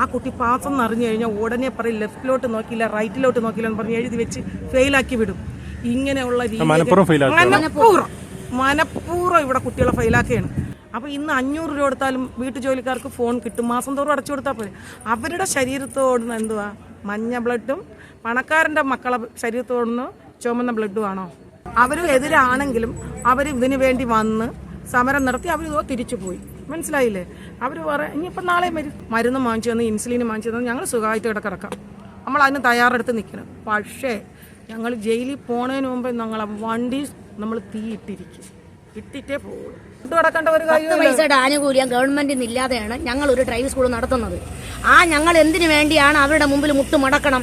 ആ കുട്ടി പാസ് എന്ന് അറിഞ്ഞു കഴിഞ്ഞാൽ ഉടനെ പറയും ലെഫ്റ്റിലോട്ട് നോക്കിയില്ല റൈറ്റിലോട്ട് നോക്കിയില്ല എന്ന് പറഞ്ഞ് എഴുതി വെച്ച് ഫെയിലാക്കി വിടും. ഇങ്ങനെയുള്ള രീതി മനഃപൂർവം. മനഃപൂർവം ഇവിടെ കുട്ടികളെ ഫെയിലാക്കുകയാണ് അപ്പോൾ ഇന്ന് അഞ്ഞൂറ് രൂപ കൊടുത്താലും വീട്ടു ജോലിക്കാർക്ക് ഫോൺ കിട്ടും. മാസം തോറും അടച്ചു കൊടുത്താൽ പോരെ. അവരുടെ ശരീരത്തോട് എന്തുവാ? മഞ്ഞ ബ്ലഡും പണക്കാരന്റെ മക്കളെ ശരീരത്തോടൊന്ന് ചുമന്ന ബ്ലഡും ആണോ? അവരും എതിരാണെങ്കിലും അവർ ഇതിനു വേണ്ടി വന്ന് സമരം നടത്തി അവർ ഇതോ തിരിച്ചു പോയി. മനസ്സിലായില്ലേ? അവർ പറയാം ഇനിയിപ്പോൾ നാളെ മരു മരുന്ന് വാങ്ങിച്ചു തന്ന് ഇൻസുലിൻ വാങ്ങിച്ചു തന്ന് ഞങ്ങൾ സുഖമായിട്ട് ഇവിടെ കിടക്കാം. നമ്മൾ അതിന് തയ്യാറെടുത്ത് നിൽക്കണം. പക്ഷേ ഞങ്ങൾ ജയിലിൽ പോണതിന് മുമ്പ് ഞങ്ങളെ വണ്ടി നമ്മൾ തീ ഇട്ടിരിക്കും ഇട്ടിട്ടേ ഒരു പത്ത് പൈസയുടെ ആനുകൂല്യം ഗവൺമെന്റിൽ നിന്നില്ലാതെയാണ് ഞങ്ങൾ ഒരു ഡ്രൈവ് സ്കൂൾ നടത്തുന്നത്. ആ ഞങ്ങൾ എന്തിനു വേണ്ടിയാണ് അവരുടെ മുമ്പിൽ മുട്ടുമടക്കണം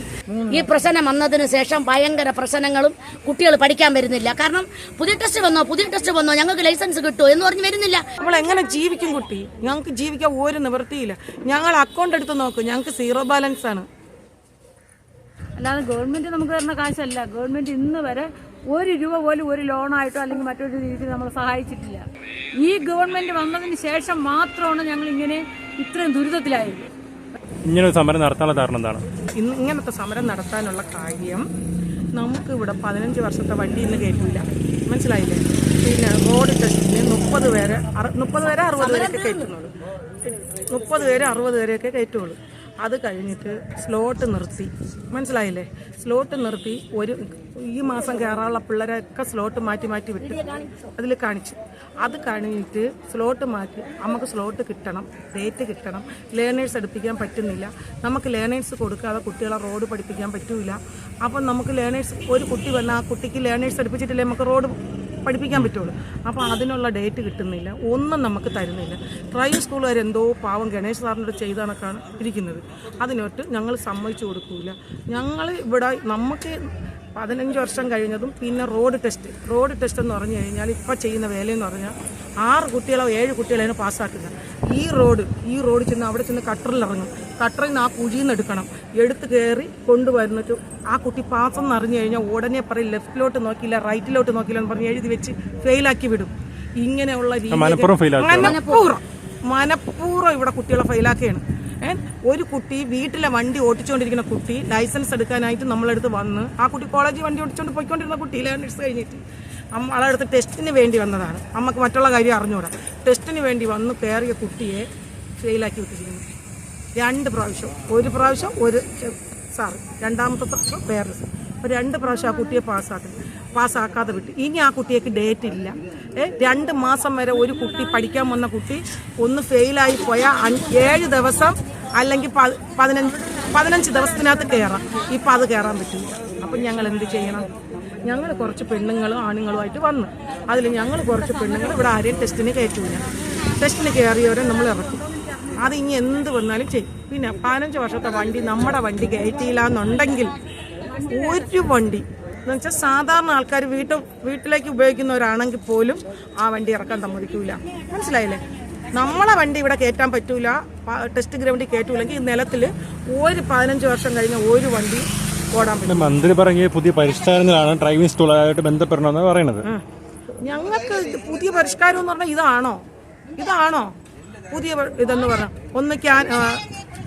ഈ പ്രശ്നം വന്നതിന് ശേഷം ഭയങ്കര പ്രശ്നങ്ങളും കുട്ടികൾ പഠിക്കാൻ വരുന്നില്ല. കാരണം പുതിയ ടെസ്റ്റ് വന്നോ പുതിയ ടെസ്റ്റ് വന്നോ ഞങ്ങൾക്ക് ലൈസൻസ് കിട്ടുമോ എന്ന് പറഞ്ഞ് വരുന്നില്ല. നമ്മൾ എങ്ങനെ ജീവിക്കും കുട്ടി? ഞങ്ങൾക്ക് ജീവിക്കാൻ ഒരു നിവൃത്തിയില്ല. ഞങ്ങൾ അക്കൗണ്ട് എടുത്ത് നോക്കും ഞങ്ങൾക്ക് സീറോ ബാലൻസ് ആണ്. അല്ലാതെ ഗവൺമെന്റ് നമുക്ക് തരുന്ന കാശല്ല. ഗവൺമെന്റ് ഇന്ന് വരെ ഒരു രൂപ പോലും ഒരു ലോണായിട്ടോ അല്ലെങ്കിൽ മറ്റൊരു രീതിയിൽ നമ്മൾ സഹായിച്ചിട്ടില്ല. ഈ ഗവൺമെന്റ് വന്നതിന് ശേഷം മാത്രമാണ് ഞങ്ങൾ ഇങ്ങനെ ഇത്രയും ദുരിതത്തിലായത്. ഇങ്ങനെ ഒരു സമരം നടത്താനുള്ള കാരണം എന്താണ്? ഇന്ന് ഇങ്ങനത്തെ സമരം നടത്താനുള്ള കാര്യം നമുക്ക് ഇവിടെ പതിനഞ്ച് വർഷത്തെ വണ്ടി ഇന്ന് കയറ്റില്ല മനസ്സിലായില്ലേ? പിന്നെ റോഡ് ടെസ്റ്റിന് മുപ്പത് പേരെ മുപ്പത് പേരെ അറുപത് പേരൊക്കെ കയറ്റുന്നുള്ളൂ മുപ്പത് പേര് അറുപത് പേരെയൊക്കെ കയറ്റുള്ളൂ അത് കഴിഞ്ഞിട്ട് സ്ലോട്ട് നിർത്തി. മനസ്സിലായില്ലേ? സ്ലോട്ട് നിർത്തി ഒരു ഈ മാസം കയറാനുള്ള പിള്ളേരൊക്കെ സ്ലോട്ട് മാറ്റി മാറ്റി വിട്ടു. അതിൽ കാണിച്ചു. അത് കഴിഞ്ഞിട്ട് സ്ലോട്ട് മാറ്റി നമുക്ക് സ്ലോട്ട് കിട്ടണം ഡേറ്റ് കിട്ടണം. ലേണേഴ്സ് എടുപ്പിക്കാൻ പറ്റുന്നില്ല. നമുക്ക് ലേണേഴ്സ് കൊടുക്കാതെ കുട്ടികളെ റോഡ് പഠിപ്പിക്കാൻ പറ്റൂല. അപ്പം നമുക്ക് ലേണേഴ്സ് ഒരു കുട്ടി വന്നാൽ ആ കുട്ടിക്ക് ലേണേഴ്സ് എടുപ്പിച്ചിട്ടില്ലേ? നമുക്ക് റോഡ് പഠിപ്പിക്കാൻ പറ്റുള്ളൂ. അപ്പോൾ അതിനുള്ള ഡേറ്റ് കിട്ടുന്നില്ല. ഒന്നും നമുക്ക് തരുന്നില്ല. ഡ്രൈവിംഗ് സ്കൂളുകാർ എന്തോ പാവം ഗണേശ് സാറിനോട് ചെയ്ത കണക്കാണ് ഇരിക്കുന്നത്. അതിനൊട്ട് ഞങ്ങൾ സമ്മതിച്ചു കൊടുക്കില്ല ഞങ്ങൾ ഇവിടെ നമുക്ക് പതിനഞ്ച് വർഷം കഴിഞ്ഞതും പിന്നെ റോഡ് ടെസ്റ്റ്. റോഡ് ടെസ്റ്റ് എന്ന് പറഞ്ഞു കഴിഞ്ഞാൽ ഇപ്പോൾ ചെയ്യുന്ന വേലയെന്ന് പറഞ്ഞാൽ ആറ് കുട്ടികളോ ഏഴ് കുട്ടികളെയാണ് പാസ്സാക്കുക. ഈ റോഡ് ഈ റോഡ് ചെന്ന് അവിടെ ചെന്ന് കട്ടറിൽ ഇറങ്ങും. കട്ടറിൽ നിന്ന് ആ കുഴിയിൽ നിന്ന് എടുക്കണം. എടുത്ത് കയറി കൊണ്ടുവരുന്നിട്ട് ആ കുട്ടി പാസ് എന്ന് അറിഞ്ഞു കഴിഞ്ഞാൽ ഉടനെ പറയും ലെഫ്റ്റിലോട്ട് നോക്കിയില്ല റൈറ്റിലോട്ട് നോക്കിയില്ല എന്ന് പറഞ്ഞ് എഴുതി വെച്ച് ഫെയിലാക്കി വിടും. ഇങ്ങനെയുള്ള രീതി മനഃപൂർവം. മനഃപൂർവം. ഇവിടെ കുട്ടികളെ ഫെയിലാക്കുകയാണ് ഒരു കുട്ടി വീട്ടിലെ വണ്ടി ഓടിച്ചുകൊണ്ടിരിക്കുന്ന കുട്ടി ലൈസൻസ് എടുക്കാനായിട്ട് നമ്മളടുത്ത് വന്ന് ആ കുട്ടി കോളേജിൽ വണ്ടി ഓടിച്ചുകൊണ്ട് പോയിക്കൊണ്ടിരുന്ന കുട്ടി ലേണേഴ്സ് കഴിഞ്ഞിട്ട് നമ്മളടുത്ത് ടെസ്റ്റിന് വേണ്ടി വന്നതാണ്. അമ്മയ്ക്ക് മറ്റുള്ള കാര്യം അറിഞ്ഞൂടാ. ടെസ്റ്റിന് വേണ്ടി വന്ന് കയറിയ കുട്ടിയെ ഫെയിലാക്കി വിട്ടിരിക്കുന്നു. രണ്ട് പ്രാവശ്യം. ഒരു പ്രാവശ്യം ഒരു സാറ്. രണ്ടാമത്തെ പ്രാവശ്യം പേരൻസ് അപ്പോൾ രണ്ട് പ്രാവശ്യം ആ കുട്ടിയെ പാസ്സാക്കി പാസ്സാക്കാതെ വിട്ടു. ഇനി ആ കുട്ടിയേക്ക് ഡേറ്റ് ഇല്ല. രണ്ട് മാസം വരെ ഒരു കുട്ടി പഠിക്കാൻ വന്ന കുട്ടി ഒന്ന് ഫെയിലായി പോയാൽ ഏഴ് ദിവസം അല്ലെങ്കിൽ പതിനഞ്ച് പതിനഞ്ച് ദിവസത്തിനകത്ത് കയറാം ഇപ്പം അത് കയറാൻ പറ്റില്ല. അപ്പം ഞങ്ങൾ എന്ത് ചെയ്യണം? ഞങ്ങൾ കുറച്ച് പെണ്ണുങ്ങളും ആണുങ്ങളുമായിട്ട് വന്നു. അതിൽ ഞങ്ങൾ കുറച്ച് പെണ്ണുങ്ങൾ ഇവിടെ ആരെയും ടെസ്റ്റിന് കയറ്റൂല. ടെസ്റ്റിന് കയറിയവരെ നമ്മൾ ഇറക്കും. അത് ഇനി എന്ത് വന്നാലും ചെയ്യും. പിന്നെ പതിനഞ്ച് വർഷത്തെ വണ്ടി നമ്മുടെ വണ്ടി കയറ്റിയില്ല എന്നുണ്ടെങ്കിൽ ഒരു വണ്ടി എന്ന് വെച്ചാൽ സാധാരണ ആൾക്കാർ വീട്ട് വീട്ടിലേക്ക് ഉപയോഗിക്കുന്നവരാണെങ്കിൽ പോലും ആ വണ്ടി ഇറക്കാൻ സമ്മതിക്കൂല. മനസ്സിലായില്ലേ? നമ്മളെ വണ്ടി ഇവിടെ കയറ്റാൻ പറ്റൂല. ടെസ്റ്റ് ഗ്രൗണ്ടിൽ കയറ്റൂലെങ്കിൽ നിലത്തിൽ ഒരു പതിനഞ്ച് വർഷം കഴിഞ്ഞ ഒരു വണ്ടി ഓടാൻ പറ്റും മന്ത്രി പറഞ്ഞ പുതിയ പരിഷ്കാരങ്ങളാണ് ഡ്രൈവിംഗ് സ്കൂളായിട്ട് ബന്ധപ്പെടണമെന്ന് പറയുന്നത്. ഞങ്ങൾക്ക് പുതിയ പരിഷ്കാരം എന്ന് പറഞ്ഞാൽ ഇതാണോ? ഇതാണോ? പുതിയ ഇതെന്ന് പറഞ്ഞാൽ ഒന്ന് ക്യാൻ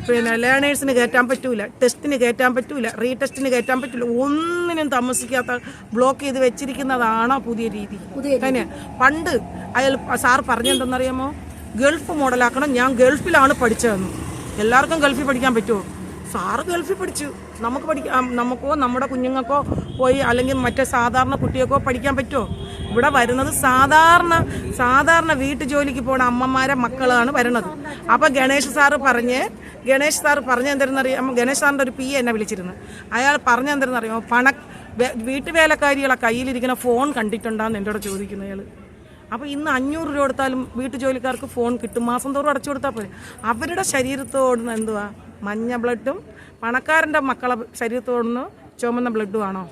പിന്നെ ലേണേഴ്സിന് കയറ്റാൻ പറ്റൂല ടെസ്റ്റിന് കയറ്റാൻ പറ്റൂല റീ ടെസ്റ്റിന് കയറ്റാൻ പറ്റൂല ഒന്നിനും താമസിക്കാത്ത ബ്ലോക്ക് ചെയ്ത് വെച്ചിരിക്കുന്നതാണോ പുതിയ രീതി. തന്നെ. പണ്ട് അയാൾ സാർ പറഞ്ഞെന്തെന്നറിയാമോ? ഗൾഫ് മോഡലാക്കണം ഞാൻ ഗൾഫിലാണ് പഠിച്ചതെന്ന്. എല്ലാവർക്കും ഗൾഫിൽ പഠിക്കാൻ പറ്റുമോ? സാറ് ഗൾഫിൽ പഠിച്ചു. നമുക്ക് പഠിക്കാം നമുക്കോ നമ്മുടെ കുഞ്ഞുങ്ങൾക്കോ പോയി അല്ലെങ്കിൽ മറ്റേ സാധാരണ കുട്ടികൾക്കോ പഠിക്കാൻ പറ്റുമോ? ഇവിടെ വരുന്നത് സാധാരണ സാധാരണ വീട്ടു ജോലിക്ക് പോണ അമ്മമാരെ മക്കളാണ് വരുന്നത്. അപ്പൊ ഗണേഷ് സാറ് പറഞ്ഞ് ഗണേഷ് സാർ പറഞ്ഞെന്തെന്നറിയാം ഗണേഷ് സാറിന്റെ ഒരു പി എന്നെ വിളിച്ചിരുന്നു. അയാൾ പറഞ്ഞെന്തെന്നറിയാമോ പണ വീട്ടുവേലക്കാരികളെ കയ്യിലിരിക്കുന്ന ഫോൺ കണ്ടിട്ടുണ്ടാന്ന് എന്റെ കൂടെ ചോദിക്കുന്ന അയാൾ അപ്പോൾ ഇന്ന് അഞ്ഞൂറ് രൂപ കൊടുത്താലും വീട്ടു ജോലിക്കാർക്ക് ഫോൺ കിട്ടും. മാസം തോറും അടച്ചു കൊടുത്താൽ പോരെ. അവരുടെ ശരീരത്തോടുന്ന് എന്തുവാ? മഞ്ഞ ബ്ലഡും പണക്കാരന്റെ മക്കളെ ശരീരത്തോടുന്ന് ചുമന്ന ബ്ലഡും ആണോ?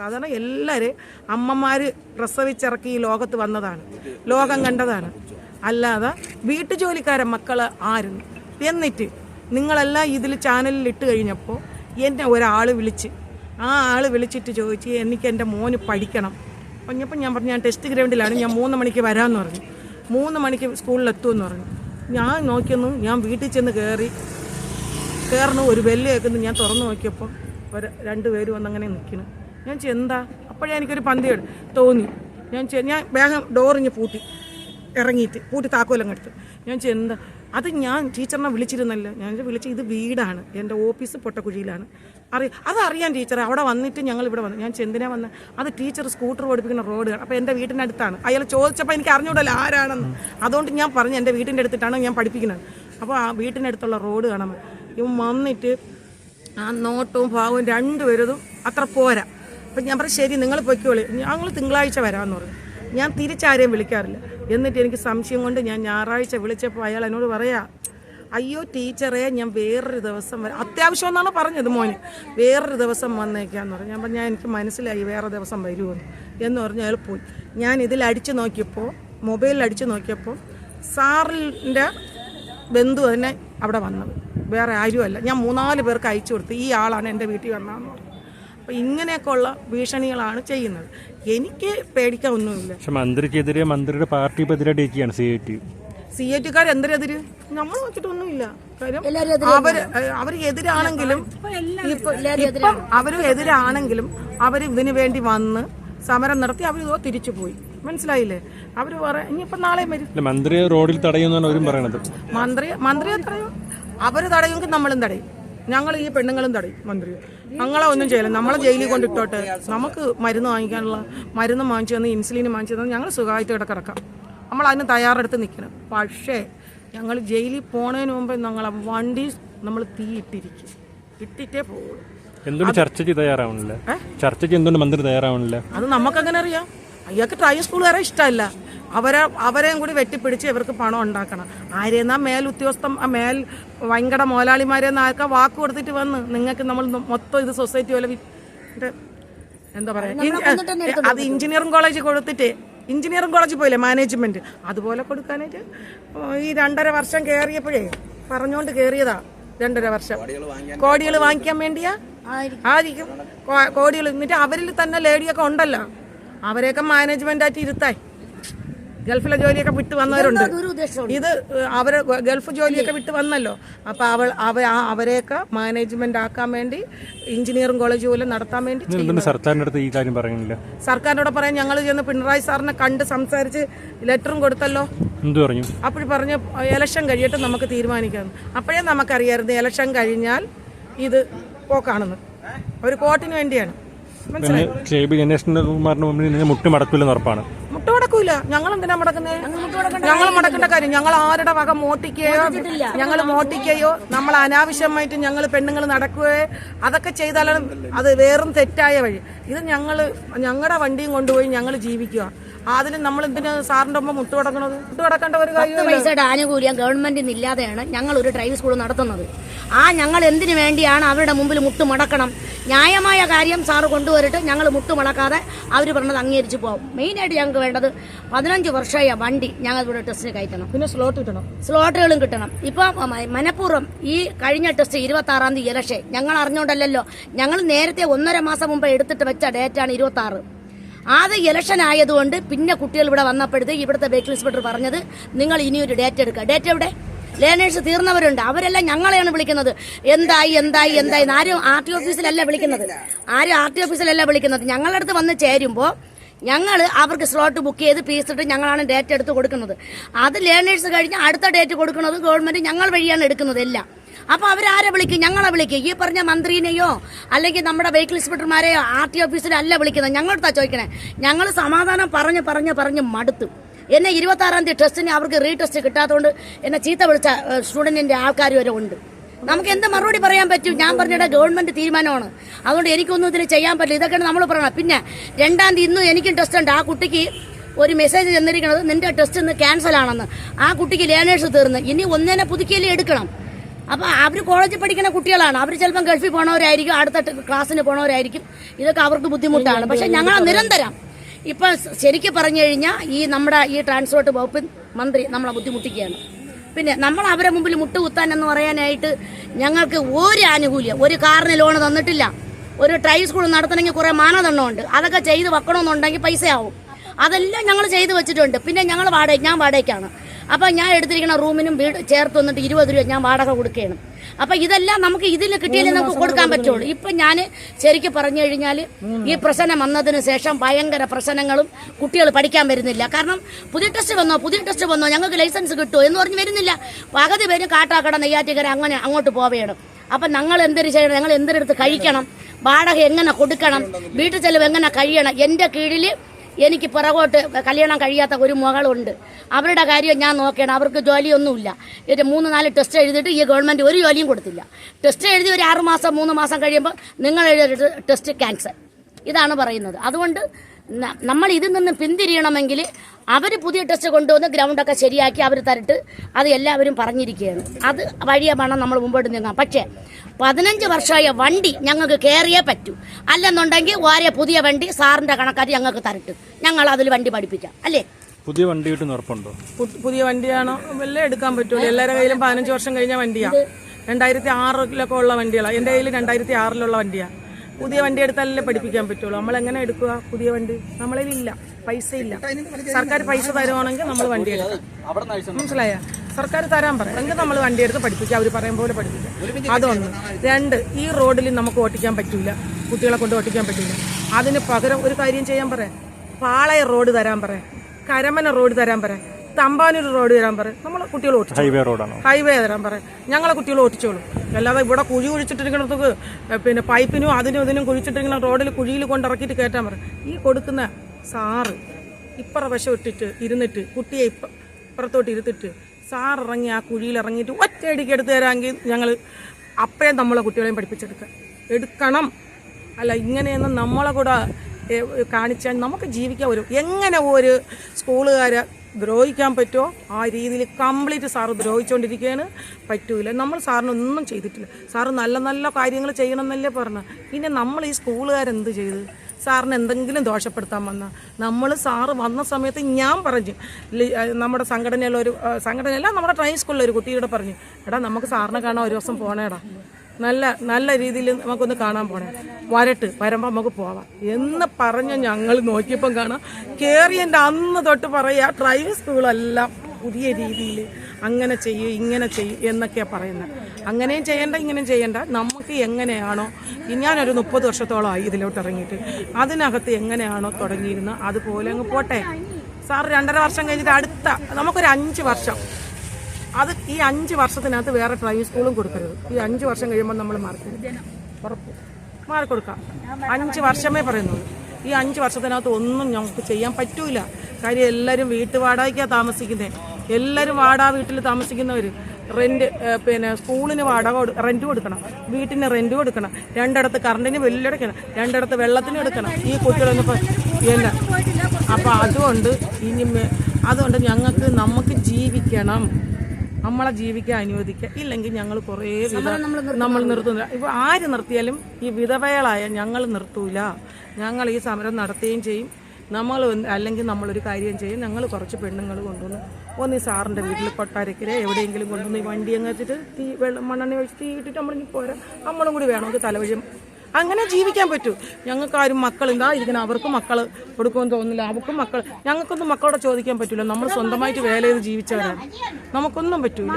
സാധാരണ എല്ലാവരും അമ്മമാർ പ്രസവിച്ചിറക്കി ഈ ലോകത്ത് വന്നതാണ്. ലോകം കണ്ടതാണ്. അല്ലാതെ വീട്ടു ജോലിക്കാരൻ മക്കൾ ആരും എന്നിട്ട് നിങ്ങളെല്ലാം ഇതിൽ ചാനലിൽ ഇട്ട് കഴിഞ്ഞപ്പോൾ എന്നെ ഒരാൾ വിളിച്ച് ആ ആൾ വിളിച്ചിട്ട് ചോദിച്ച് എനിക്ക് എന്റെ മോന് പഠിക്കണം. പറഞ്ഞപ്പോൾ ഞാൻ പറഞ്ഞു ഞാൻ ടെസ്റ്റ് ഗ്രൗണ്ടിലാണ് ഞാൻ മൂന്ന് മണിക്ക് വരാമെന്ന് പറഞ്ഞു. മൂന്ന് മണിക്ക് സ്കൂളിലെത്തുമെന്ന് പറഞ്ഞു. ഞാൻ നോക്കിയൊന്നു ഞാൻ വീട്ടിൽ ചെന്ന് കയറി കയറണു ഒരു ബെല്ല് കേൾക്കുന്നു. ഞാൻ തുറന്നു നോക്കിയപ്പോൾ രണ്ടുപേരും ഒന്നങ്ങനെ നിൽക്കുന്നു ഞാൻ ചെന്താ അപ്പോഴേ എനിക്കൊരു പന്തിയോട് തോന്നി. ഞാൻ ഞാൻ വേഗം ഡോറിഞ്ഞ് പൂട്ടി. ഇറങ്ങിയിട്ട്. പൂട്ടി താക്കോലം എടുത്ത്. ഞാൻ ചെന്താ അത് ഞാൻ ടീച്ചറിനെ വിളിച്ചിരുന്നല്ലോ. ഞാൻ വിളിച്ച് ഇത് വീടാണ്. എന്റെ ഓഫീസ് പൊട്ടക്കുഴിയിലാണ്. അറി അതറിയാം ടീച്ചർ അവിടെ വന്നിട്ട് ഞങ്ങൾ ഇവിടെ വന്നു. ഞാൻ ചെന്തിനെ വന്ന്? അത് ടീച്ചർ സ്കൂട്ടർ ഓടിപ്പിക്കുന്ന റോഡാണ് അപ്പോൾ എന്റെ വീട്ടിന്റെ അടുത്താണ്. അയാൾ ചോദിച്ചപ്പോൾ എനിക്ക് അറിഞ്ഞൂടല്ലോ ആരാണെന്ന്. അതുകൊണ്ട് ഞാൻ പറഞ്ഞു എന്റെ വീട്ടിന്റെ അടുത്തിട്ടാണ് ഞാൻ പഠിപ്പിക്കുന്നത്. അപ്പോൾ ആ വീട്ടിന്റെ അടുത്തുള്ള റോഡ് കാണാൻ ഇവൻ വന്നിട്ട് ആ നോട്ടവും ഭാവവും രണ്ടുപേരും അത്ര പോരാ. അപ്പം ഞാൻ പറഞ്ഞു ശരി നിങ്ങൾ പൊയ്ക്കോളി. ഞങ്ങൾ തിങ്കളാഴ്ച വരാമെന്ന് പറഞ്ഞു. ഞാൻ തിരിച്ചാരെയും വിളിക്കാറില്ല. എന്നിട്ട് എനിക്ക് സംശയം കൊണ്ട് ഞാൻ ഞായറാഴ്ച വിളിച്ചപ്പോൾ അയാൾ എന്നോട് പറയാ അയ്യോ ടീച്ചറെ ഞാൻ വേറൊരു ദിവസം വരാം. അത്യാവശ്യം എന്നാണ് പറഞ്ഞത് മോന്. വേറൊരു ദിവസം വന്നേക്കാന്ന് പറഞ്ഞു. ഞാൻ ഞാൻ എനിക്ക് മനസ്സിലായി വേറെ ദിവസം വരുമെന്ന് എന്ന് പറഞ്ഞു അയാൾ പോയി. ഞാൻ ഇതിൽ അടിച്ചു നോക്കിയപ്പോൾ മൊബൈലിൽ അടിച്ചു നോക്കിയപ്പോൾ സാറിന്റെ ബന്ധു തന്നെ അവിടെ വന്നത്. വേറെ ആരുമല്ല. ഞാൻ മൂന്നാൽ പേർക്ക് അയച്ചു കൊടുത്തു ഈ ആളാണ് എന്റെ വീട്ടിൽ വന്നതെന്ന് പറഞ്ഞു. അപ്പോൾ ഇങ്ങനെയൊക്കെ ഉള്ള ഭീഷണികളാണ് ചെയ്യുന്നത്. എനിക്ക് പേടിക്കാൻ ഒന്നുമില്ല പക്ഷെ മന്ത്രിക്കെതിരെ മന്ത്രിയുടെ party എതിരായിട്ടിരിക്കുകയാണ് C I T. C I ടിക്കാർ എന്തിനെതിര്? നമ്മൾ നോക്കിയിട്ടൊന്നുമില്ല. കാര്യം അവർ അവർ എതിരാണെങ്കിലും ഇപ്പൊ ഇപ്പം അവർ എതിരാണെങ്കിലും അവർ ഇതിനു വേണ്ടി വന്ന് സമരം നടത്തി അവർ ഇതോ തിരിച്ചു പോയി. മനസ്സിലായില്ലേ? അവർ പറയാം ഇനിയിപ്പം നാളെയും വരും. മന്ത്രിയെ മന്ത്രി റോഡിൽ തടയുമെന്നാണ് അവരും പറയണത്. മന്ത്രി മന്ത്രി തടയും അവർ തടയുമെങ്കിൽ നമ്മളും തടയും. ഞങ്ങൾ ഈ പെണ്ണുങ്ങളും തടയും മന്ത്രി. ഞങ്ങളെ ഒന്നും ചെയ്യില്ല. നമ്മളെ ജയിലിൽ കൊണ്ടിട്ടോട്ടെ. നമുക്ക് മരുന്ന് വാങ്ങിക്കാനുള്ള മരുന്ന് വാങ്ങിച്ചു തന്ന് ഇൻസുലിൻ വാങ്ങിച്ചു തന്നെ ഞങ്ങൾ സുഖമായിട്ട് കിടക്കാം. നമ്മൾ അതിന് തയ്യാറെടുത്ത് നിൽക്കണം. പക്ഷേ ഞങ്ങൾ ജയിലിൽ പോണതിന് മുമ്പ് ഞങ്ങളെ വണ്ടി നമ്മൾ തീ ഇട്ടിരിക്കും ഇട്ടിട്ടേ പോകുള്ളൂ എന്തുകൊണ്ട് ചർച്ചയ്ക്ക് തയ്യാറാവണില്ല? ചർച്ചയ്ക്ക് എന്തുകൊണ്ട് മന്ത്രി തയ്യാറാവണില്ല? അത് നമുക്കങ്ങനെ അറിയാം? അയാൾക്ക് ഡ്രൈവിംഗ് സ്കൂളുകാരെ ഇഷ്ടമല്ല. അവരെ അവരെയും കൂടി വെട്ടിപ്പിടിച്ച് ഇവർക്ക് പണം ഉണ്ടാക്കണം. ആരെന്നാ മേൽ ഉദ്യോഗസ്ഥ മേൽ വൻകിട മോലാളിമാരെന്ന് ആർക്കാ വാക്ക് കൊടുത്തിട്ട് വന്ന് നിങ്ങൾക്ക് നമ്മൾ മൊത്തം ഇത് സൊസൈറ്റി പോലെ എന്താ പറയാ? അത് എഞ്ചിനീയറിംഗ് കോളേജ് കൊടുത്തിട്ട് എഞ്ചിനീയറിംഗ് കോളേജ് പോയില്ലേ മാനേജ്മെന്റ്? അതുപോലെ കൊടുക്കാനായിട്ട് ഈ രണ്ടര വർഷം കയറിയപ്പോഴേ പറഞ്ഞോണ്ട് കയറിയതാ രണ്ടര വർഷം. കോടികൾ വാങ്ങിക്കാൻ വേണ്ടിയാ? ആയിരിക്കും. കോടികൾ എന്നിട്ട് അവരിൽ തന്നെ ലേഡിയൊക്കെ ഉണ്ടല്ലോ. അവരെയൊക്കെ മാനേജ്മെന്റ് ആയിട്ട് ഇരുത്താൻ. ഗൾഫിലെ ജോലിയൊക്കെ വിട്ട് വന്നവരുണ്ട്. ഇത് അവർ ഗൾഫ് ജോലിയൊക്കെ വിട്ട് വന്നല്ലോ. അപ്പൊ അവൾ അവ അവരെയൊക്കെ മാനേജ്മെന്റ് ആക്കാൻ വേണ്ടി എഞ്ചിനീയറിംഗ് കോളേജ് പോലെ നടത്താൻ വേണ്ടി സർക്കാരിന്റെ അടുത്ത് ഈ കാര്യം പറയുന്നില്ല? സർക്കാരിനോട് പറയാൻ ഞങ്ങൾ ചെന്ന് പിണറായി സാറിനെ കണ്ട് സംസാരിച്ച് ലെറ്ററും കൊടുത്തല്ലോ. എന്തു പറഞ്ഞു? അപ്പോൾ പറഞ്ഞ് ഇലക്ഷൻ കഴിയട്ടെ നമുക്ക് തീരുമാനിക്കാം. അപ്പോഴേ നമുക്കറിയായിരുന്നു ഇലക്ഷൻ കഴിഞ്ഞാൽ ഇത് പോക്കാണെന്ന്. ഒരു കോട്ടിന് വേണ്ടിയാണ്. പിന്നെ ഷേബി ഗണേശൻ കുമാറിന് മുമ്പിൽ മുട്ടി മടക്കില്ലെന്ന് ഉറപ്പാണ്. മുട്ട മടക്കൂല ഞങ്ങൾ എന്തിനാ മടക്കുന്നത് ഞങ്ങൾ മടക്കേണ്ട കാര്യം. ഞങ്ങൾ ആരുടെ വക മോട്ടിക്കുകയോ ഞങ്ങൾ മോട്ടിക്കുകയോ നമ്മൾ അനാവശ്യമായിട്ട് ഞങ്ങൾ പെണ്ണുങ്ങൾ നടക്കുകയോ അതൊക്കെ ചെയ്താലാണ് അത് വേറും തെറ്റായ വഴി. ഇത് ഞങ്ങൾ ഞങ്ങളുടെ വണ്ടിയും കൊണ്ടുപോയി ഞങ്ങൾ ജീവിക്കുക അതിന് നമ്മൾ എന്തിനാ സാറിന്റെ ഒപ്പം മുട്ട് കിടക്കണത്? മുട്ട് കിടക്കേണ്ട ഒരു പത്ത് പൈസയുടെ ആനുകൂല്യം ഗവൺമെന്റിന് ഇല്ലാതെയാണ് ഞങ്ങൾ ഒരു ഡ്രൈവിംഗ് സ്കൂൾ നടത്തുന്നത്. ആ ഞങ്ങൾ എന്തിനു വേണ്ടിയാണ് അവരുടെ മുമ്പിൽ മുട്ട് മടക്കണം? ന്യായമായ കാര്യം സാറ് കൊണ്ടുവരിട്ട് ഞങ്ങൾ മുട്ട് മടക്കാതെ അവർ പറഞ്ഞത് അംഗീകരിച്ച് പോകും മെയിനായിട്ട് ഞങ്ങൾക്ക് വേണ്ടത് പതിനഞ്ച് വർഷമായ വണ്ടി ഞങ്ങൾ ഇവിടെ ടെസ്റ്റിന് കയറ്റണം. പിന്നെ സ്ലോട്ട് കിട്ടണം. സ്ലോട്ടുകളും കിട്ടണം. ഇപ്പം മനഃപൂർവം ഈ കഴിഞ്ഞ ടെസ്റ്റ് ഇരുപത്തി ആറാം തീയതി ഇലക്ഷൻ. ഞങ്ങൾ അറിഞ്ഞോണ്ടല്ലോ ഞങ്ങൾ നേരത്തെ ഒന്നര മാസം മുമ്പ് എടുത്തിട്ട് വെച്ച ഡേറ്റാണ് ഇരുപത്തി ആറ് അത് ഇലക്ഷൻ ആയതുകൊണ്ട് പിന്നെ കുട്ടികൾ ഇവിടെ വന്നപ്പോഴത്തേക്ക് ഇവിടുത്തെ ബേക്കൽ ഇൻസ്പെക്ടർ പറഞ്ഞത് നിങ്ങൾ ഇനിയൊരു ഡേറ്റ് എടുക്കുക. ഡേറ്റ് എവിടെ? ലേണേഴ്സ് തീർന്നവരുണ്ട്. അവരെല്ലാം ഞങ്ങളെയാണ് വിളിക്കുന്നത്. എന്തായി എന്തായി എന്തായി ആരും ആർ ടി ഓഫീസിലല്ല വിളിക്കുന്നത്. ആരും ആർ ടി ഓഫീസിലല്ല വിളിക്കുന്നത്. ഞങ്ങളുടെ അടുത്ത് വന്ന് ചേരുമ്പോൾ ഞങ്ങൾ അവർക്ക് സ്ലോട്ട് ബുക്ക് ചെയ്ത് ഫീസ് ഇട്ട് ഞങ്ങളാണ് ഡേറ്റ് എടുത്ത് കൊടുക്കുന്നത്. അത് ലേണേഴ്സ് കഴിഞ്ഞ് അടുത്ത ഡേറ്റ് കൊടുക്കുന്നത് ഗവൺമെന്റ് ഞങ്ങൾ വഴിയാണ് എടുക്കുന്നത് എല്ലാം. അപ്പൊ അവരാരെ വിളിക്കും ഞങ്ങളെ വിളിക്കും. ഈ പറഞ്ഞ മന്ത്രിനെയോ അല്ലെങ്കിൽ നമ്മുടെ വെഹിക്കിൾ ഇൻസ്പെക്ടർമാരെയോ ആർ ടി ഓഫീസിലല്ല വിളിക്കുന്നത്. ഞങ്ങളടുത്താ ചോദിക്കണേ. ഞങ്ങൾ സമാധാനം പറഞ്ഞ് പറഞ്ഞ് പറഞ്ഞ് മടുത്തു. എന്നെ ഇരുപത്തി ആറാം തീയതി ടെസ്റ്റിന് അവർക്ക് റീ ടെസ്റ്റ് കിട്ടാത്തതുകൊണ്ട് എന്നെ ചീത്ത വിളിച്ച സ്റ്റുഡന്റിന്റെ ആൾക്കാർ വരെ ഉണ്ട്. നമുക്ക് എന്ത് മറുപടി പറയാൻ പറ്റും? ഞാൻ പറഞ്ഞിട്ട് ഗവൺമെന്റ് തീരുമാനമാണ്. അതുകൊണ്ട് എനിക്കൊന്നും ഇതിന് ചെയ്യാൻ പറ്റില്ല. ഇതൊക്കെയാണ് നമ്മൾ പറയണം പിന്നെ രണ്ടാം തീയതി ഇന്നും എനിക്കും ടെസ്റ്റ് ഉണ്ട്. ആ കുട്ടിക്ക് ഒരു മെസ്സേജ് തന്നിരിക്കുന്നത് നിന്റെ ടെസ്റ്റ് ഇന്ന് ക്യാൻസൽ ആണെന്ന്. ആ കുട്ടിക്ക് ലേണേഴ്സ് തീർന്ന്. ഇനി ഒന്നേനെ പുതുക്കിയല്ലേ എടുക്കണം? അപ്പൊ അവർ കോളേജിൽ പഠിക്കുന്ന കുട്ടികളാണ്. അവർ ചിലപ്പം ഗൾഫിൽ പോണവരായിരിക്കും അടുത്ത ക്ലാസ്സിന് പോണവരായിരിക്കും. ഇതൊക്കെ അവർക്ക് ബുദ്ധിമുട്ടാണ്. പക്ഷെ ഞങ്ങൾ നിരന്തരം ഇപ്പൊ ശരിക്കും പറഞ്ഞു കഴിഞ്ഞാൽ ഈ നമ്മുടെ ഈ ട്രാൻസ്പോർട്ട് വകുപ്പ് മന്ത്രി നമ്മളെ ബുദ്ധിമുട്ടിക്കുകയാണ്. പിന്നെ നമ്മൾ അവരെ മുമ്പിൽ മുട്ടുകുത്താൻ എന്ന് പറയാനായിട്ട് ഞങ്ങൾക്ക് ഒരു ആനുകൂല്യം ഒരു കാറിന് ലോൺ തന്നിട്ടില്ല. ഒരു ട്രൈ സ്കൂൾ നടത്തണമെങ്കിൽ കുറെ മാനദണ്ഡമുണ്ട് അതൊക്കെ ചെയ്ത് വെക്കണമെന്നുണ്ടെങ്കിൽ പൈസയാവും. അതെല്ലാം ഞങ്ങൾ ചെയ്തു വെച്ചിട്ടുണ്ട്. പിന്നെ ഞങ്ങൾ വാടക ഞാൻ വാടകയ്ക്കാണ്. അപ്പൊ ഞാൻ എടുത്തിരിക്കുന്ന റൂമിനും വീട് ചേർത്ത് വന്നിട്ട് ഇരുപത് രൂപ ഞാൻ വാടക കൊടുക്കുകയാണ്. അപ്പൊ ഇതെല്ലാം നമുക്ക് ഇതിൽ കിട്ടിയാലേ നമുക്ക് കൊടുക്കാൻ പറ്റുള്ളൂ. ഇപ്പൊ ഞാൻ ശരിക്കും പറഞ്ഞു കഴിഞ്ഞാൽ ഈ പ്രശ്നം വന്നതിന് ശേഷം ഭയങ്കര പ്രശ്നങ്ങളും കുട്ടികൾ പഠിക്കാൻ വരുന്നില്ല. കാരണം പുതിയ ടെസ്റ്റ് വന്നോ പുതിയ ടെസ്റ്റ് വന്നോ ഞങ്ങൾക്ക് ലൈസൻസ് കിട്ടുമോ എന്ന് പറഞ്ഞ് വരുന്നില്ല. പകുതി പേര് കാട്ടാക്കട നെയ്യാറ്റിക്കര അങ്ങനെ അങ്ങോട്ട് പോവുകയാണ്. അപ്പൊ ഞങ്ങൾ എന്തൊരു ചെയ്യണം? ഞങ്ങൾ എന്തിനെടുത്ത് കഴിക്കണം? വാടക എങ്ങനെ കൊടുക്കണം? വീട്ടു ചെലവ് എങ്ങനെ കഴിയണം? എന്റെ കീഴിൽ എനിക്ക് പിറകോട്ട് കല്യാണം കഴിയാത്ത ഒരു മകളുണ്ട്. അവരുടെ കാര്യം ഞാൻ നോക്കണം. അവർക്ക് ജോലിയൊന്നുമില്ല. ഇത് മൂന്ന് നാല് ടെസ്റ്റ് എഴുതിയിട്ട് ഈ ഗവൺമെന്റ് ഒരു ജോലിയും കൊടുത്തില്ല. ടെസ്റ്റ് എഴുതി ഒരു ആറ് മാസം മൂന്ന് മാസം കഴിയുമ്പോൾ നിങ്ങൾ എഴുതിയ ടെസ്റ്റ് ക്യാൻസൽ ഇതാണ് പറയുന്നത്. അതുകൊണ്ട് നമ്മൾ ഇതിൽ നിന്ന് പിന്തിരിയണമെങ്കിൽ അവർ പുതിയ ടെസ്റ്റ് കൊണ്ടുവന്ന് ഗ്രൗണ്ടൊക്കെ ശരിയാക്കി അവർ തരട്ട് അത് എല്ലാവരും പറഞ്ഞിരിക്കുകയാണ്. അത് വഴിയെ വേണം നമ്മൾ മുമ്പോട്ട് നീങ്ങാം. പക്ഷേ പതിനഞ്ച് വർഷമായ വണ്ടി ഞങ്ങൾക്ക് കയറിയേ പറ്റൂ. അല്ലെന്നുണ്ടെങ്കിൽ ഓരോ പുതിയ വണ്ടി സാറിന്റെ കണക്കാരി ഞങ്ങൾക്ക് തരട്ട്. ഞങ്ങൾ അതിൽ വണ്ടി പഠിപ്പിക്കാം. അല്ലേ? പുതിയ വണ്ടി കിട്ടുന്ന ഉറപ്പുണ്ടോ? പുതിയ വണ്ടിയാണോ? എല്ലാം എടുക്കാൻ പറ്റുള്ളൂ. എല്ലാവരുടെ കയ്യിലും പതിനഞ്ച് വർഷം കഴിഞ്ഞ വണ്ടിയാണ് രണ്ടായിരത്തി ആറിലൊക്കെ ഉള്ള വണ്ടികളാണ് എന്റെ കയ്യിൽ രണ്ടായിരത്തി ആറിലുള്ള വണ്ടിയാണ് പുതിയ വണ്ടി എടുത്താലല്ലേ പഠിപ്പിക്കാൻ പറ്റുള്ളൂ. നമ്മൾ എങ്ങനെ എടുക്കുക? പുതിയ വണ്ടി? നമ്മളിൽ ഇല്ല പൈസ ഇല്ല സർക്കാർ പൈസ തരുവാണെങ്കിൽ നമ്മൾ വണ്ടി എടുക്കാം. മനസ്സിലായ? സർക്കാർ തരാൻ പറയാം. എങ്കിൽ നമ്മൾ വണ്ടി എടുത്ത് പഠിപ്പിക്കുക അവർ പറയും പോലെ പഠിപ്പിക്കാം. അതൊന്ന്. രണ്ട് ഈ റോഡിൽ നമുക്ക് ഓട്ടിക്കാൻ പറ്റില്ല കുട്ടികളെ കൊണ്ട് ഓട്ടിക്കാൻ പറ്റില്ല അതിന് പകരം ഒരു കാര്യം ചെയ്യാൻ പറയാം. പാളയ റോഡ് തരാൻ പറയാം. കരമന റോഡ് തരാൻ പറയാം. തമ്പാനൂർ റോഡ് തരാൻ പറയാം. നമ്മളെ കുട്ടികൾ ഓട്ടിച്ചു ഹൈവേ റോഡാണ്? ഹൈവേ തരാൻ പറയാം. ഞങ്ങളെ കുട്ടികൾ ഓടിച്ചോളൂ അല്ലാതെ ഇവിടെ കുഴി കുഴിച്ചിട്ടിരിക്കണത്തൊക്കെ പിന്നെ പൈപ്പിനും അതിനും ഇതിനും കുഴിച്ചിട്ടിരിക്കുന്ന റോഡിൽ കുഴിയിൽ കൊണ്ടിറക്കിയിട്ട് കയറ്റാൻ പറയും ഈ കൊടുക്കുന്ന സാറ് ഇപ്പറ വശം ഇട്ടിട്ട് ഇരുന്നിട്ട് കുട്ടിയെ ഇപ്പ ഇപ്പുറത്തോട്ട് ഇരുത്തിട്ട് സാർ ഇറങ്ങി ആ കുഴിയിൽ ഇറങ്ങിയിട്ട് ഒറ്റയടിക്ക് എടുത്തു തരാമെങ്കിൽ ഞങ്ങൾ അപ്പോഴേ നമ്മളെ കുട്ടികളെയും പഠിപ്പിച്ചെടുക്കാം എടുക്കണം. അല്ല ഇങ്ങനെയൊന്നും നമ്മളെ കൂടെ കാണിച്ചാൽ നമുക്ക് ജീവിക്കാൻ ഒരു എങ്ങനെ ഒരു സ്കൂളുകാരെ ദ്രോഹിക്കാൻ പറ്റുമോ? ആ രീതിയിൽ കംപ്ലീറ്റ് സാറ് ദ്രോഹിച്ചുകൊണ്ടിരിക്കുകയാണ് പറ്റൂല. നമ്മൾ സാറിനൊന്നും ചെയ്തിട്ടില്ല. സാറ് നല്ല നല്ല കാര്യങ്ങൾ ചെയ്യണമെന്നല്ലേ പറഞ്ഞു പിന്നെ നമ്മൾ ഈ സ്കൂളുകാരെന്ത് ചെയ്ത്? സാറിന് എന്തെങ്കിലും ദോഷപ്പെടുത്താൻ വന്ന. നമ്മൾ സാറ് വന്ന സമയത്ത് ഞാൻ പറഞ്ഞു. നമ്മുടെ സംഘടനയിലുള്ള ഒരു സംഘടനയല്ല നമ്മുടെ ട്രെയിൻ സ്കൂളിലെ ഒരു കുട്ടിയോട് പറഞ്ഞു. എടാ നമുക്ക് സാറിനെ കാണാൻ ഒരു ദിവസം പോണേടാ. നല്ല നല്ല രീതിയിൽ നമുക്കൊന്ന് കാണാൻ പോണേ. വരട്ട് വരുമ്പോൾ നമുക്ക് പോവാം. എന്ന് പറഞ്ഞ് ഞങ്ങൾ നോക്കിയപ്പം കാണാം കയറിയന്റെ അന്ന് തൊട്ട് പറയുക ഡ്രൈവിംഗ് സ്കൂളെല്ലാം പുതിയ രീതിയിൽ അങ്ങനെ ചെയ്യൂ ഇങ്ങനെ ചെയ്യൂ എന്നൊക്കെയാണ് പറയുന്നത് അങ്ങനെയും ചെയ്യേണ്ട ഇങ്ങനെയും ചെയ്യേണ്ട. നമുക്ക് എങ്ങനെയാണോ ഞാനൊരു മുപ്പത് വർഷത്തോളമായി ഇതിലോട്ട് ഇറങ്ങിയിട്ട്. അതിനകത്ത് എങ്ങനെയാണോ തുടങ്ങിയിരുന്നത് അതുപോലെ അങ്ങ് പോട്ടെ. സാർ രണ്ടര വർഷം കഴിഞ്ഞിട്ട് അടുത്ത നമുക്കൊരു അഞ്ച് വർഷം. അത് ഈ അഞ്ച് വർഷത്തിനകത്ത് വേറെ ഡ്രൈവിംഗ് സ്കൂളും കൊടുക്കരുത്. ഈ അഞ്ച് വർഷം കഴിയുമ്പോൾ നമ്മൾ മാർക്ക് ഉറപ്പ്. മാർക്ക് കൊടുക്കാം. അഞ്ച് വർഷമേ പറയുന്നുള്ളൂ. ഈ അഞ്ച് വർഷത്തിനകത്ത് ഒന്നും ഞങ്ങൾക്ക് ചെയ്യാൻ പറ്റൂല. കാര്യം എല്ലാവരും വീട്ടുവാടകയ്ക്കാണ് താമസിക്കുന്നത് എല്ലാവരും വാടാ വീട്ടിൽ താമസിക്കുന്നവർ റെന്റ് പിന്നെ സ്കൂളിന് വാടക റെന്റ് കൊടുക്കണം. വീട്ടിന് റെന്റ് കൊടുക്കണം. രണ്ടിടത്ത് കറണ്ടിന് വെല്ലടക്കണം രണ്ടിടത്ത് വെള്ളത്തിന് എടുക്കണം. ഈ കുട്ടികളൊന്നും ഇപ്പൊ അപ്പം അതുകൊണ്ട് ഇനി അതുകൊണ്ട് ഞങ്ങൾക്ക് നമുക്ക് ജീവിക്കണം. നമ്മളെ ജീവിക്കാൻ അനുവദിക്കുക. ഇല്ലെങ്കിൽ ഞങ്ങൾ കുറേ നമ്മൾ നിർത്തുന്നില്ല ഇപ്പൊ ആര് നിർത്തിയാലും ഈ വിധവകളായ ഞങ്ങൾ നിർത്തൂല. ഞങ്ങൾ ഈ സമരം നടത്തുകയും ചെയ്യും. നമ്മൾ അല്ലെങ്കിൽ നമ്മളൊരു കാര്യം ചെയ്യും. ഞങ്ങൾ കുറച്ച് പെണ്ണുങ്ങൾ കൊണ്ടുവന്ന് ഒന്ന് ഈ സാറിന്റെ വീട്ടിൽ കൊട്ടാരക്കരെ എവിടെയെങ്കിലും കൊണ്ടുവന്ന് ഈ വണ്ടി അങ്ങ് വെച്ചിട്ട് തീ വെള്ളം മണ്ണെണ്ണ ഒഴിച്ച് തീ ഇട്ടിട്ട് നമ്മളിങ്ങനെ പോരാ. നമ്മളും കൂടി വേണമെങ്കിൽ തലവഴിയും അങ്ങനെ ജീവിക്കാൻ പറ്റൂ. ഞങ്ങൾക്ക് ആരും മക്കളുണ്ടാ ഇരിക്കണം. അവർക്ക് മക്കൾ കൊടുക്കുമെന്ന് തോന്നുന്നില്ല. അവർക്കും മക്കൾ ഞങ്ങൾക്കൊന്നും മക്കളോട് ചോദിക്കാൻ പറ്റില്ല നമ്മൾ സ്വന്തമായിട്ട് വേല ചെയ്ത് ജീവിച്ചവരാണ്. നമുക്കൊന്നും പറ്റൂല.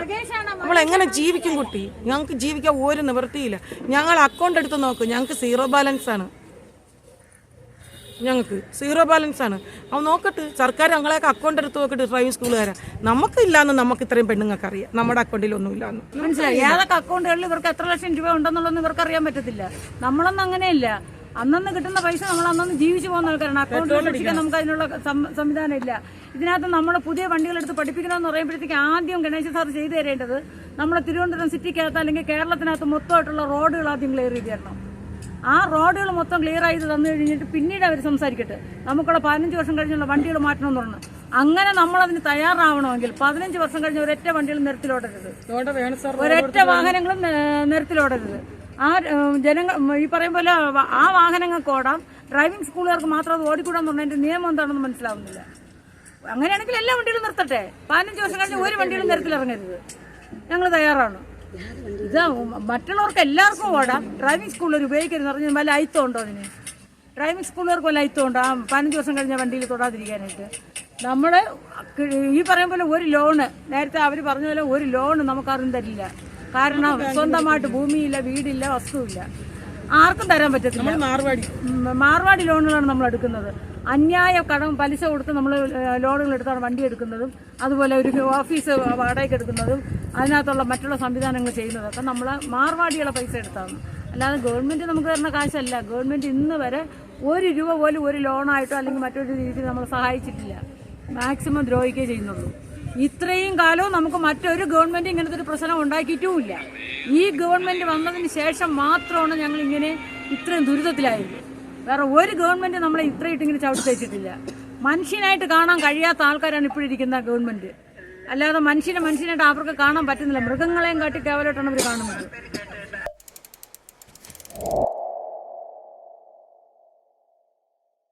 നമ്മൾ എങ്ങനെ ജീവിക്കും കുട്ടി? ഞങ്ങൾക്ക് ജീവിക്കാൻ ഒരു നിവൃത്തിയില്ല. ഞങ്ങൾ അക്കൗണ്ട് എടുത്ത് നോക്കും. ഞങ്ങൾക്ക് സീറോ ബാലൻസ് ആണ്. ഞങ്ങൾക്ക് സീറോ ബാലൻസ് ആണ്. അവ നോക്കട്ടെ സർക്കാർ ഞങ്ങളെയൊക്കെ അക്കൗണ്ട് എടുത്ത് നോക്കട്ടെ ഡ്രൈവിംഗ് സ്കൂൾ നമുക്കില്ലാന്ന് നമുക്ക് ഇത്രയും പെണ്ണുങ്ങൾക്ക് അറിയാം. നമ്മുടെ അക്കൗണ്ടിൽ ഒന്നും ഇല്ലാന്ന് മനസ്സിലായി? ഏതൊക്കെ അക്കൗണ്ടുകളിൽ ഇവർക്ക് എത്ര ലക്ഷം രൂപ ഉണ്ടെന്നുള്ളതൊന്നും ഇവർക്ക് അറിയാൻ പറ്റത്തില്ല. നമ്മളൊന്നും അങ്ങനെയല്ല. അന്നന്ന് കിട്ടുന്ന പൈസ നമ്മൾ അന്നന്ന് ജീവിച്ചു പോകുന്ന ആൾക്കാരാണ്. അക്കൗണ്ട് സൂക്ഷിക്കാൻ നമുക്ക് അതിനുള്ള സംവിധാനം ഇല്ല. ഇതിനകത്ത് നമ്മൾ പുതിയ വണ്ടികളെടുത്ത് പഠിപ്പിക്കണമെന്ന് പറയുമ്പോഴത്തേക്ക് ആദ്യം ഗണേശ സാർ ചെയ്തു തരേണ്ടത് നമ്മുടെ തിരുവനന്തപുരം സിറ്റിക്കകത്ത് അല്ലെങ്കിൽ കേരളത്തിനകത്ത് മൊത്തമായിട്ടുള്ള റോഡുകൾ ആദ്യം ക്ലിയർ ചെയ്ത് തരണം. ആ റോഡുകൾ മൊത്തം ക്ലിയർ ആയിട്ട് തന്നു കഴിഞ്ഞിട്ട് പിന്നീട് അവർ സംസാരിക്കട്ടെ. നമുക്കുള്ള പതിനഞ്ച് വർഷം കഴിഞ്ഞുള്ള വണ്ടികൾ മാറ്റണമെന്ന് പറഞ്ഞു. അങ്ങനെ നമ്മൾ നമ്മളതിന് തയ്യാറാവണമെങ്കിൽ പതിനഞ്ച് വർഷം കഴിഞ്ഞ് ഒരൊറ്റ വണ്ടികൾ നിരത്തിലോടരുത്. ഒരൊറ്റ വാഹനങ്ങളും നിരത്തിലോടരുത്. ആ ജനങ്ങൾ ഈ പറയും പോലെ ആ വാഹനങ്ങൾക്ക് ഓടാം. ഡ്രൈവിംഗ് സ്കൂളുകാർക്ക് മാത്രം അത് ഓടിക്കൂടാന്ന് പറഞ്ഞതിന്റെ നിയമം എന്താണെന്ന് മനസ്സിലാവുന്നില്ല. അങ്ങനെയാണെങ്കിൽ എല്ലാ വണ്ടികളും നിർത്തട്ടെ. പതിനഞ്ച് വർഷം കഴിഞ്ഞ് ഒരു വണ്ടികളും നിരത്തിലിറങ്ങരുത്. ഞങ്ങൾ തയ്യാറാണ്. ഇത് മറ്റുള്ളവർക്ക് എല്ലാവർക്കും ഓടാം. ഡ്രൈവിംഗ് സ്കൂളിൽ ഉപയോഗിക്കരുത് പറഞ്ഞാൽ വല്ല അയിത്തം ഉണ്ടോ അതിന്? ഡ്രൈവിംഗ് സ്കൂളുകാർക്ക് വല്ല അയിത്തം ഉണ്ടോ? ആ പതിനഞ്ച് ദിവസം കഴിഞ്ഞ വണ്ടിയിൽ തൊടാതിരിക്കാനായിട്ട്. നമ്മൾ ഈ പറയും പോലെ ഒരു ലോണ് നേരത്തെ അവർ പറഞ്ഞ പോലെ ഒരു ലോണ് നമുക്കാരും തരില്ല. കാരണം സ്വന്തമായിട്ട് ഭൂമിയില്ല വീടില്ല വസ്തുവില്ല. ആർക്കും തരാൻ പറ്റത്തില്ല. മാർവാടി. മാർവാടി ലോണുകളാണ് നമ്മൾ എടുക്കുന്നത്. അന്യായ കടം പലിശ കൊടുത്ത് നമ്മൾ ലോണുകൾ എടുത്താണ് വണ്ടി എടുക്കുന്നതും അതുപോലെ ഒരു ഓഫീസ് വാടകയ്ക്ക് എടുക്കുന്നതും അതിനകത്തുള്ള മറ്റുള്ള സംവിധാനങ്ങൾ ചെയ്യുന്നതൊക്കെ നമ്മൾ മാർവാടികളെ പൈസ എടുത്താണ്. അല്ലാതെ ഗവൺമെന്റ് നമുക്ക് തരുന്ന കാശല്ല. ഗവൺമെന്റ് ഇന്ന് വരെ ഒരു രൂപ പോലും ഒരു ലോണായിട്ടോ അല്ലെങ്കിൽ മറ്റൊരു രീതിയിൽ നമ്മൾ സഹായിച്ചിട്ടില്ല. മാക്സിമം ദ്രോഹിക്കുകയേ ചെയ്യുന്നുള്ളൂ. ഇത്രയും കാലവും നമുക്ക് മറ്റൊരു ഗവൺമെന്റ് ഇങ്ങനത്തെ ഒരു പ്രശ്നം ഉണ്ടാക്കിയിട്ടുമില്ല. ഈ ഗവൺമെന്റ് വന്നതിന് ശേഷം മാത്രമാണ് ഞങ്ങൾ ഇങ്ങനെ ഇത്രയും ദുരിതത്തിലായത്. വേറെ ഒരു ഗവൺമെന്റ് നമ്മളെ ഇത്രയിട്ട് ഇങ്ങനെ ചവിട്ടി തയ്ച്ചിട്ടില്ല മനുഷ്യനായിട്ട് കാണാൻ കഴിയാത്ത ആൾക്കാരാണ് ഇപ്പോഴിരിക്കുന്ന ഗവൺമെന്റ്. അല്ലാതെ മനുഷ്യനെ മനുഷ്യനായിട്ട് അവർക്ക് കാണാൻ പറ്റുന്നില്ല. മൃഗങ്ങളെയും കാട്ടി കേവലോട്ടാണ് അവർ കാണുന്നത്.